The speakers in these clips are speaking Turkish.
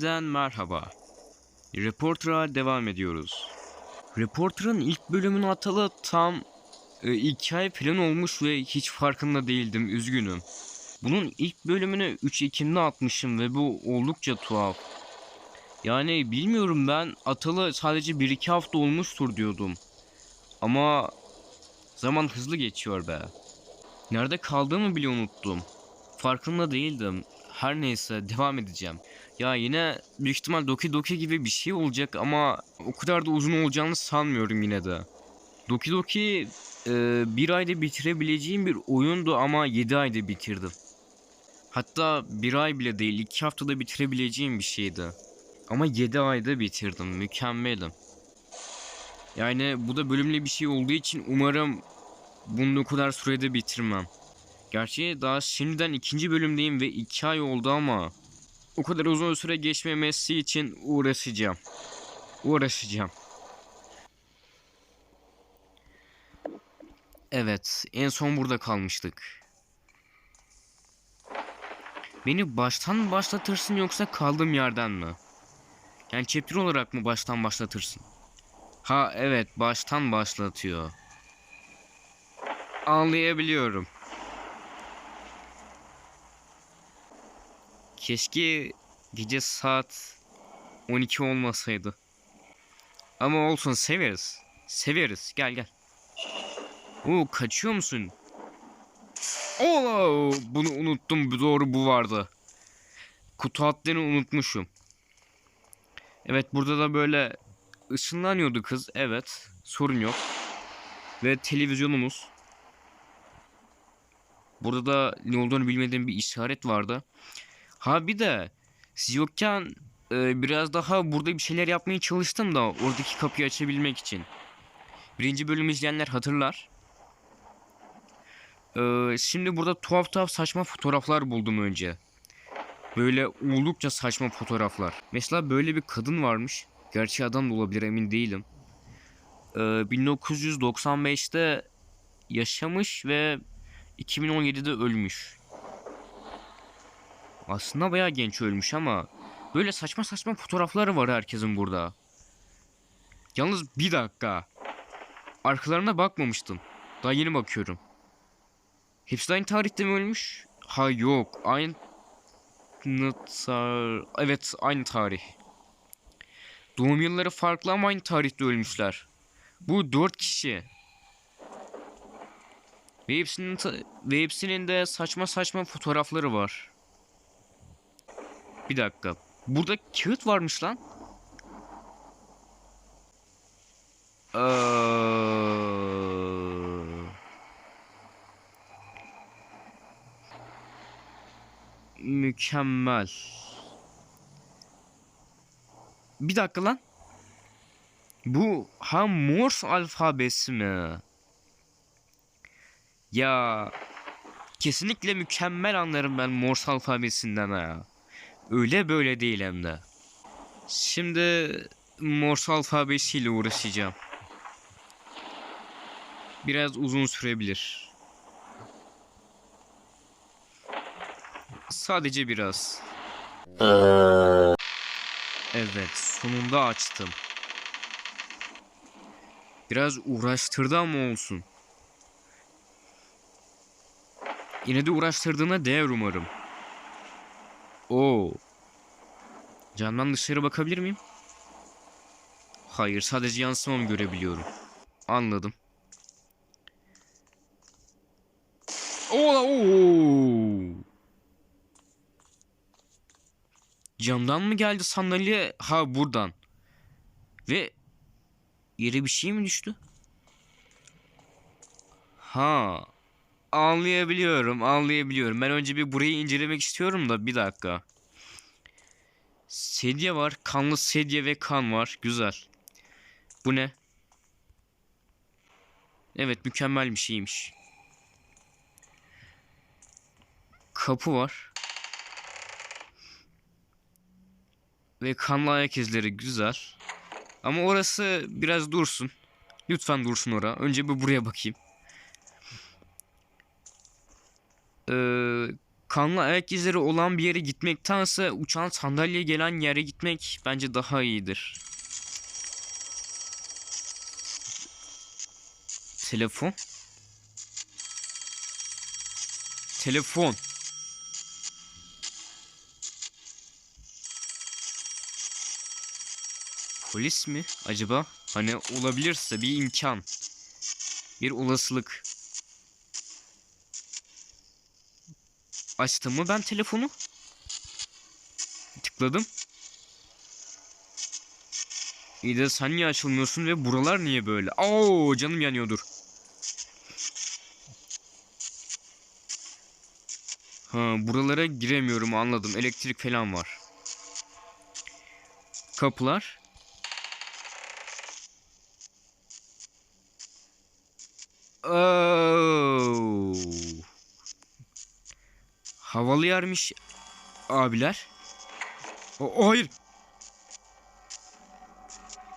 Yeniden merhaba. Reporter'a devam ediyoruz. Reporter'ın ilk bölümünü atalı tam e, iki ay falan olmuş ve hiç farkında değildim üzgünüm. Bunun ilk bölümünü 3 Ekim'de atmışım ve bu oldukça tuhaf. Yani bilmiyorum ben atalı sadece 1-2 hafta olmuştur diyordum. Ama zaman hızlı geçiyor be. Nerede kaldığımı bile unuttum. Farkında değildim. Her neyse devam edeceğim. Ya yine büyük ihtimal Doki Doki gibi bir şey olacak ama o kadar da uzun olacağını sanmıyorum yine de. Doki Doki e, bir ayda bitirebileceğim bir oyundu ama 7 ayda bitirdim. Hatta bir ay bile değil 2 haftada bitirebileceğim bir şeydi. Ama 7 ayda bitirdim. Mükemmelim. Yani bu da bölümlü bir şey olduğu için umarım bunu o kadar sürede bitirmem. Gerçi daha şimdiden ikinci bölümdeyim ve iki ay oldu ama o kadar uzun süre geçmemesi için uğraşacağım. Uğraşacağım. Evet, en son burada kalmıştık. Beni baştan mı başlatırsın yoksa kaldığım yerden mi? Yani chapter olarak mı baştan başlatırsın? Ha evet, baştan başlatıyor. Anlayabiliyorum. Keşke gece saat 12 olmasaydı. Ama olsun severiz. Severiz. Gel gel. Oo kaçıyor musun? Oo bunu unuttum. Doğru bu vardı. Kutu hattını unutmuşum. Evet burada da böyle ışınlanıyordu kız. Evet. Sorun yok. Ve televizyonumuz. Burada da ne olduğunu bilmediğim bir işaret vardı. Ha bir de siz yokken e, biraz daha burada bir şeyler yapmaya çalıştım da oradaki kapıyı açabilmek için. Birinci bölümü izleyenler hatırlar. E, şimdi burada tuhaf tuhaf saçma fotoğraflar buldum önce. Böyle oldukça saçma fotoğraflar. Mesela böyle bir kadın varmış. Gerçi adam da olabilir emin değilim. E, 1995'te yaşamış ve 2017'de ölmüş. Aslında bayağı genç ölmüş ama böyle saçma saçma fotoğrafları var herkesin burada. Yalnız bir dakika. Arkalarına bakmamıştım. Daha yeni bakıyorum. Hepsi aynı tarihte mi ölmüş? Ha yok. Aynı tar... Evet aynı tarih. Doğum yılları farklı ama aynı tarihte ölmüşler. Bu dört kişi. Ve hepsinin, ve hepsinin de saçma saçma fotoğrafları var. Bir dakika. Burada kağıt varmış lan. Eee... Mükemmel. Bir dakika lan. Bu ha Morse alfabesi mi? Ya kesinlikle mükemmel anlarım ben Morse alfabesinden ha. Öyle böyle değil hem de. Şimdi Morse alfabesiyle uğraşacağım. Biraz uzun sürebilir. Sadece biraz. Evet, sonunda açtım. Biraz uğraştırdı ama olsun. Yine de uğraştırdığına değer umarım. Oo. Camdan dışarı bakabilir miyim? Hayır, sadece yansımamı görebiliyorum. Anladım. Oo, oo. Camdan mı geldi sandalye? Ha buradan. Ve yere bir şey mi düştü? Ha. Anlayabiliyorum, anlayabiliyorum. Ben önce bir burayı incelemek istiyorum da bir dakika. Sedye var. Kanlı sedye ve kan var. Güzel. Bu ne? Evet mükemmel bir şeymiş. Kapı var. Ve kanlı ayak izleri güzel. Ama orası biraz dursun. Lütfen dursun ora. Önce bir buraya bakayım. Ee, kanlı ayak izleri olan bir yere gitmektense uçan sandalyeye gelen yere gitmek bence daha iyidir. Telefon. Telefon. Polis mi acaba? Hani olabilirse bir imkan. Bir olasılık. Açtım mı ben telefonu? Tıkladım. İyi de sen niye açılmıyorsun ve buralar niye böyle? Oo canım yanıyordur. Ha buralara giremiyorum anladım. Elektrik falan var. Kapılar. Oo. Havalı yermiş abiler. O, o hayır.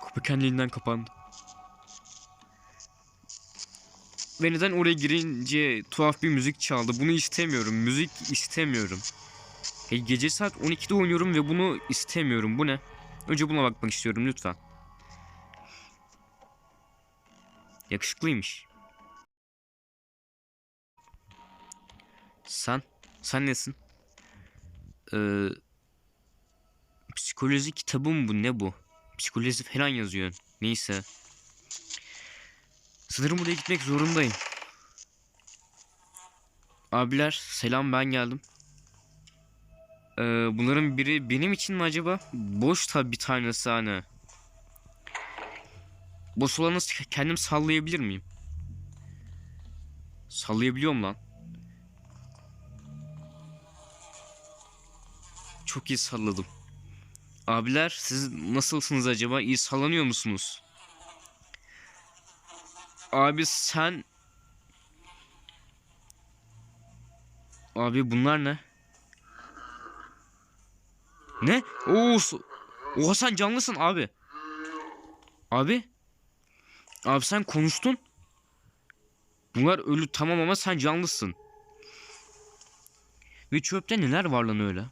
Kapı kendiliğinden kapandı. Ve neden oraya girince tuhaf bir müzik çaldı. Bunu istemiyorum. Müzik istemiyorum. Hey, gece saat 12'de oynuyorum ve bunu istemiyorum. Bu ne? Önce buna bakmak istiyorum lütfen. Yakışıklıymış. Sen? Sen nesin? Ee, psikoloji kitabı mı bu? Ne bu? Psikoloji falan yazıyor. Neyse. Sanırım buraya gitmek zorundayım. Abiler selam ben geldim. Ee, bunların biri benim için mi acaba? Boş tabi bir tanesi hani. Boş olanı kendim sallayabilir miyim? Sallayabiliyorum lan. Çok iyi salladım. Abiler siz nasılsınız acaba? İyi sallanıyor musunuz? Abi sen... Abi bunlar ne? Ne? Oo, Oha sen canlısın abi. Abi. Abi sen konuştun. Bunlar ölü tamam ama sen canlısın. Ve çöpte neler var lan öyle?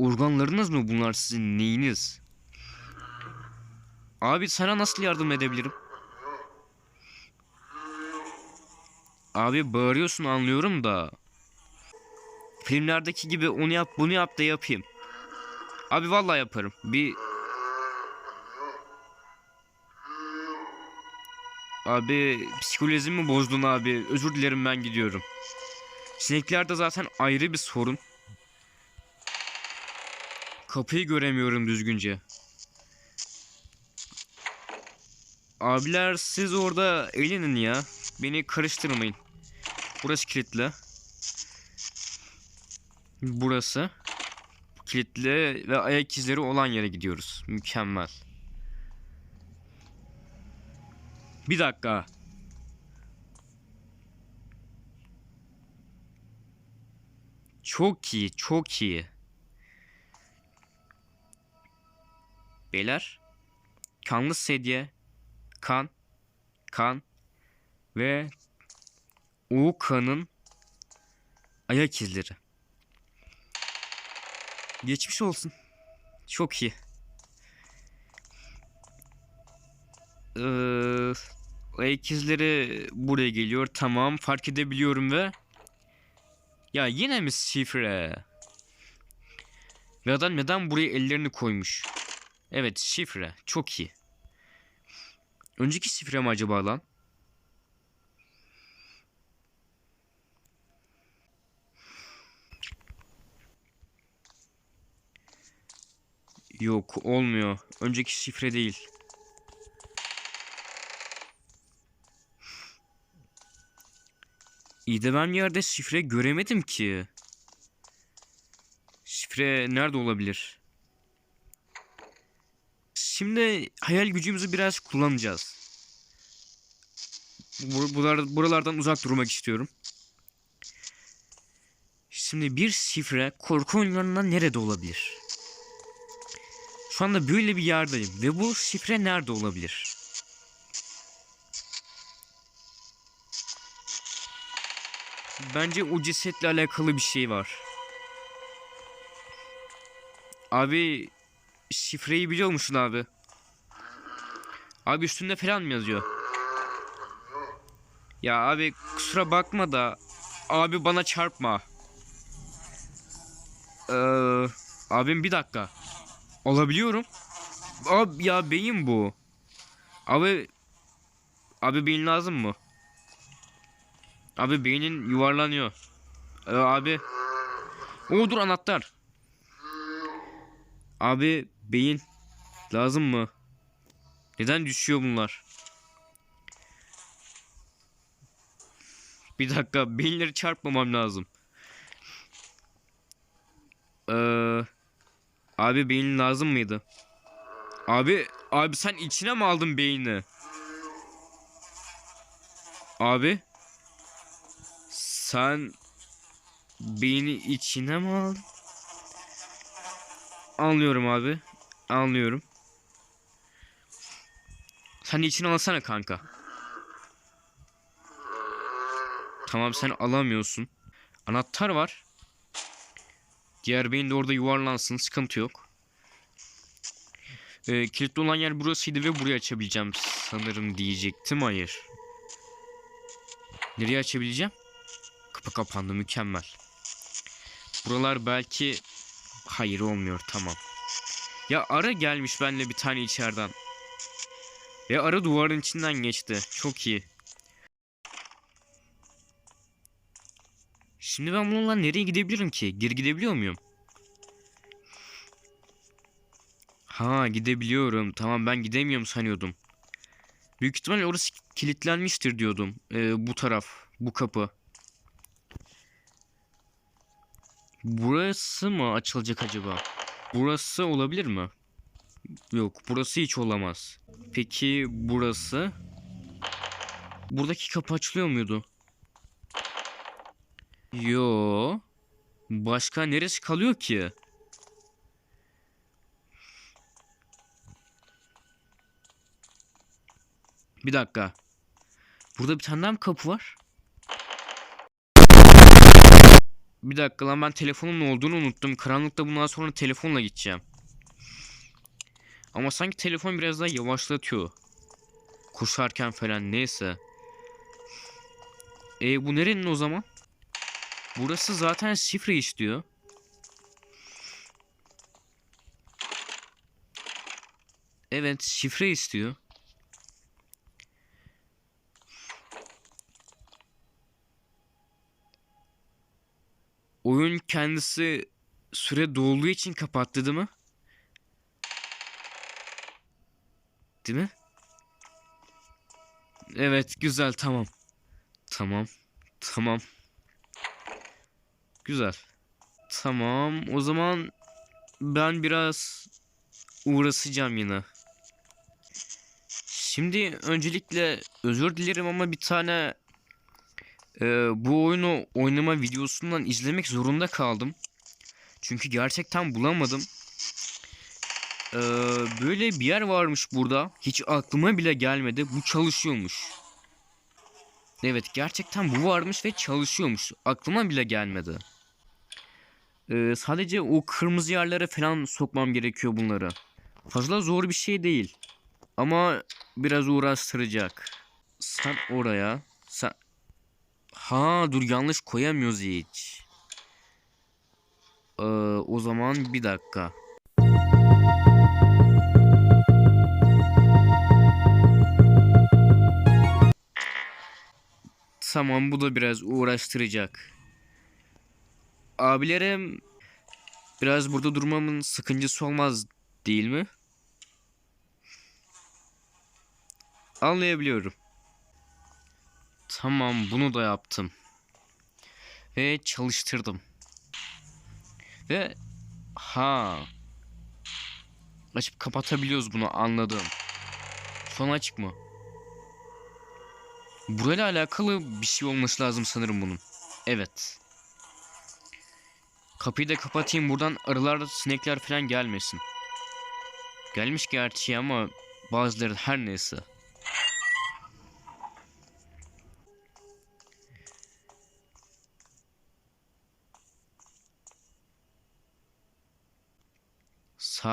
Organlarınız mı bunlar sizin neyiniz? Abi sana nasıl yardım edebilirim? Abi bağırıyorsun anlıyorum da. Filmlerdeki gibi onu yap bunu yap da yapayım. Abi vallahi yaparım. Bir Abi psikolojimi bozdun abi. Özür dilerim ben gidiyorum. Sinekler de zaten ayrı bir sorun. Kapıyı göremiyorum düzgünce. Abiler siz orada eğlenin ya. Beni karıştırmayın. Burası kilitli. Burası kilitli ve ayak izleri olan yere gidiyoruz. Mükemmel. Bir dakika. Çok iyi, çok iyi. Beyler, kanlı sedye, kan, kan ve o kanın ayak izleri. Geçmiş olsun. Çok iyi. Ee, ayak izleri buraya geliyor. Tamam fark edebiliyorum ve ya yine mi şifre? Ve adam neden buraya ellerini koymuş? Evet şifre. Çok iyi. Önceki şifre mi acaba lan? Yok olmuyor. Önceki şifre değil. Bir yerde şifre göremedim ki. Şifre nerede olabilir? Şimdi hayal gücümüzü biraz kullanacağız. Bur- buralar- buralardan uzak durmak istiyorum. Şimdi bir şifre korku oyunlarında nerede olabilir? Şu anda böyle bir yerdeyim ve bu şifre nerede olabilir? Bence o cesetle alakalı bir şey var. Abi şifreyi biliyor musun abi? Abi üstünde falan mı yazıyor? Ya abi kusura bakma da abi bana çarpma. Ee, abim bir dakika. Olabiliyorum. Abi ya beyin bu. Abi abi beyin lazım mı? Abi beynin yuvarlanıyor. Ee, abi. Oo dur anahtar. Abi beyin lazım mı? Neden düşüyor bunlar? Bir dakika beyinleri çarpmamam lazım. Ee, abi beyin lazım mıydı? Abi abi sen içine mi aldın beyni? Abi sen beyni içine mi aldın? Anlıyorum abi. Anlıyorum. Sen içine alsana kanka. Tamam sen alamıyorsun. Anahtar var. Diğer beyin de orada yuvarlansın. Sıkıntı yok. Ee, kilitli olan yer burasıydı ve burayı açabileceğim sanırım diyecektim. Hayır. Nereye açabileceğim? Kapı kapandı. Mükemmel. Buralar belki... Hayır olmuyor. Tamam. Ya ara gelmiş benimle bir tane içeriden. Ve ara duvarın içinden geçti. Çok iyi. Şimdi ben bununla nereye gidebilirim ki? Geri gidebiliyor muyum? Ha gidebiliyorum. Tamam ben gidemiyorum sanıyordum. Büyük ihtimalle orası kilitlenmiştir diyordum. Ee, bu taraf. Bu kapı. Burası mı açılacak acaba? Burası olabilir mi? Yok burası hiç olamaz. Peki burası? Buradaki kapı açılıyor muydu? Yo. Başka neresi kalıyor ki? Bir dakika. Burada bir tane daha mı kapı var? Bir dakika lan ben telefonun ne olduğunu unuttum. Karanlıkta bundan sonra telefonla gideceğim. Ama sanki telefon biraz daha yavaşlatıyor. Koşarken falan neyse. E bu nerenin o zaman? Burası zaten şifre istiyor. Evet şifre istiyor. Oyun kendisi süre dolduğu için kapattı değil mi? Değil mi? Evet güzel tamam. Tamam. Tamam. Güzel. Tamam o zaman ben biraz uğraşacağım yine. Şimdi öncelikle özür dilerim ama bir tane e, bu oyunu oynama videosundan izlemek zorunda kaldım. Çünkü gerçekten bulamadım. E, böyle bir yer varmış burada. Hiç aklıma bile gelmedi. Bu çalışıyormuş. Evet gerçekten bu varmış ve çalışıyormuş. Aklıma bile gelmedi. Ee, sadece o kırmızı yerlere falan sokmam gerekiyor bunları. Fazla zor bir şey değil. Ama biraz uğraştıracak. Sen oraya. Sen... Ha dur yanlış koyamıyoruz hiç. Ee, o zaman bir dakika. Tamam bu da biraz uğraştıracak. Abilerim biraz burada durmamın sıkıncası olmaz değil mi? Anlayabiliyorum. Tamam bunu da yaptım. Ve çalıştırdım. Ve ha açıp kapatabiliyoruz bunu anladım. Son açık mı? Burayla alakalı bir şey olması lazım sanırım bunun. Evet. Kapıyı da kapatayım buradan arılar sinekler falan gelmesin. Gelmiş gerçi ama bazıları her neyse.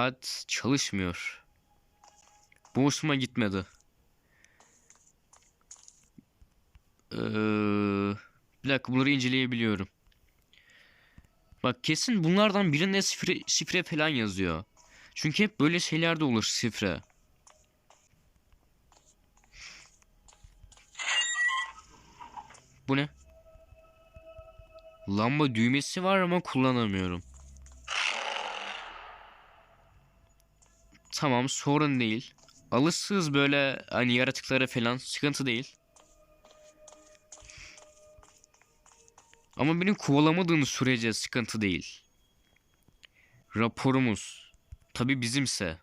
Saat çalışmıyor. Bu hoşuma gitmedi. Ee, bir dakika bunları inceleyebiliyorum. Bak kesin bunlardan birinde şifre, şifre falan yazıyor. Çünkü hep böyle şeyler de olur şifre. Bu ne? Lamba düğmesi var ama kullanamıyorum. Tamam sorun değil. Alışsız böyle hani yaratıklara falan sıkıntı değil. Ama beni kovalamadığın sürece sıkıntı değil. Raporumuz. Tabi bizimse.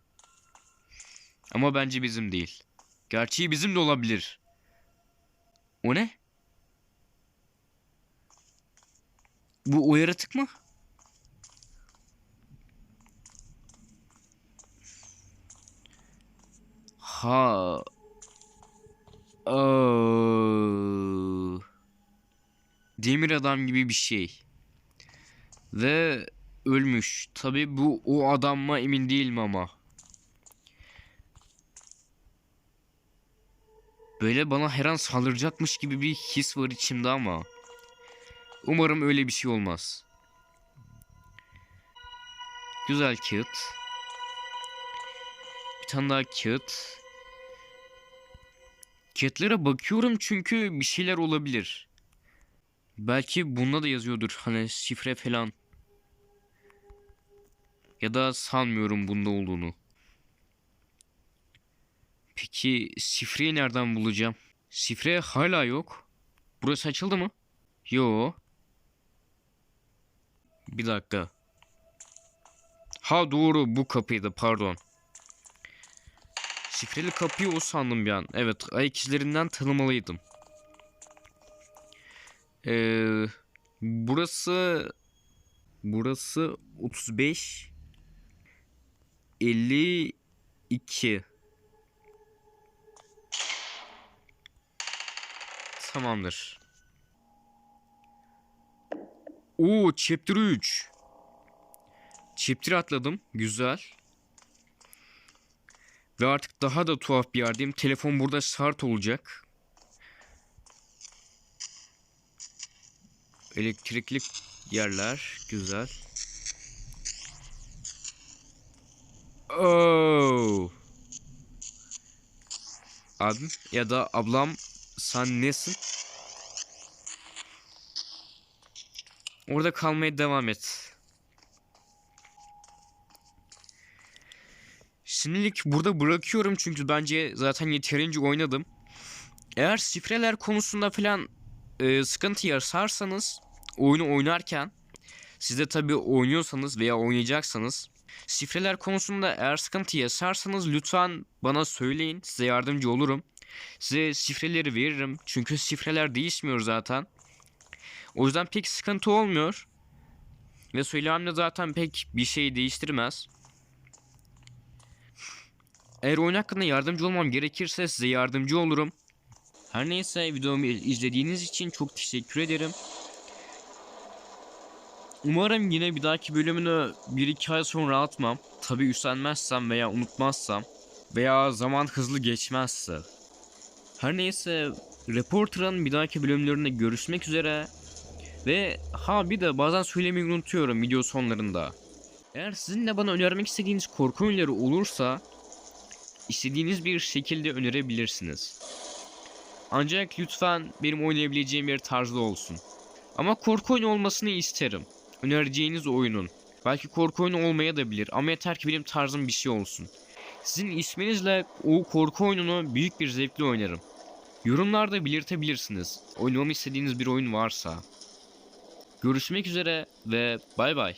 Ama bence bizim değil. Gerçeği bizim de olabilir. O ne? Bu o yaratık mı? Ha. Aa. Demir adam gibi bir şey. Ve ölmüş. Tabi bu o adam mı emin değilim ama. Böyle bana her an saldıracakmış gibi bir his var içimde ama. Umarım öyle bir şey olmaz. Güzel kağıt. Bir tane daha kağıt. Kağıtlara bakıyorum çünkü bir şeyler olabilir. Belki bunda da yazıyordur hani şifre falan. Ya da sanmıyorum bunda olduğunu. Peki şifreyi nereden bulacağım? Şifre hala yok. Burası açıldı mı? Yo. Bir dakika. Ha doğru bu kapıydı pardon. Şifreli kapıyı o sandım bir an. Evet ayak izlerinden tanımalıydım. Ee, burası burası 35 52 Tamamdır. Oo chapter 3. Chapter atladım. Güzel. Ve artık daha da tuhaf bir yerdeyim. Telefon burada start olacak. Elektrikli yerler. Güzel. Oh. Abim ya da ablam sen nesin? Orada kalmaya devam et. Şimdilik burada bırakıyorum çünkü bence zaten yeterince oynadım. Eğer şifreler konusunda falan e, sıkıntı yaşarsanız oyunu oynarken siz de tabii oynuyorsanız veya oynayacaksanız şifreler konusunda eğer sıkıntı yaşarsanız lütfen bana söyleyin size yardımcı olurum. Size şifreleri veririm çünkü şifreler değişmiyor zaten. O yüzden pek sıkıntı olmuyor. Ve söylemde zaten pek bir şey değiştirmez. Eğer oyun hakkında yardımcı olmam gerekirse size yardımcı olurum. Her neyse videomu izlediğiniz için çok teşekkür ederim. Umarım yine bir dahaki bölümünü 1-2 ay sonra atmam. Tabi üstlenmezsem veya unutmazsam veya zaman hızlı geçmezse. Her neyse Reporter'ın bir dahaki bölümlerinde görüşmek üzere. Ve ha bir de bazen söylemeyi unutuyorum video sonlarında. Eğer sizin de bana önermek istediğiniz korku oyunları olursa istediğiniz bir şekilde önerebilirsiniz. Ancak lütfen benim oynayabileceğim bir tarzda olsun. Ama korku oyunu olmasını isterim. Önereceğiniz oyunun. Belki korku oyunu olmaya ama yeter ki benim tarzım bir şey olsun. Sizin isminizle o korku oyununu büyük bir zevkle oynarım. Yorumlarda belirtebilirsiniz. Oynamamı istediğiniz bir oyun varsa. Görüşmek üzere ve bay bay.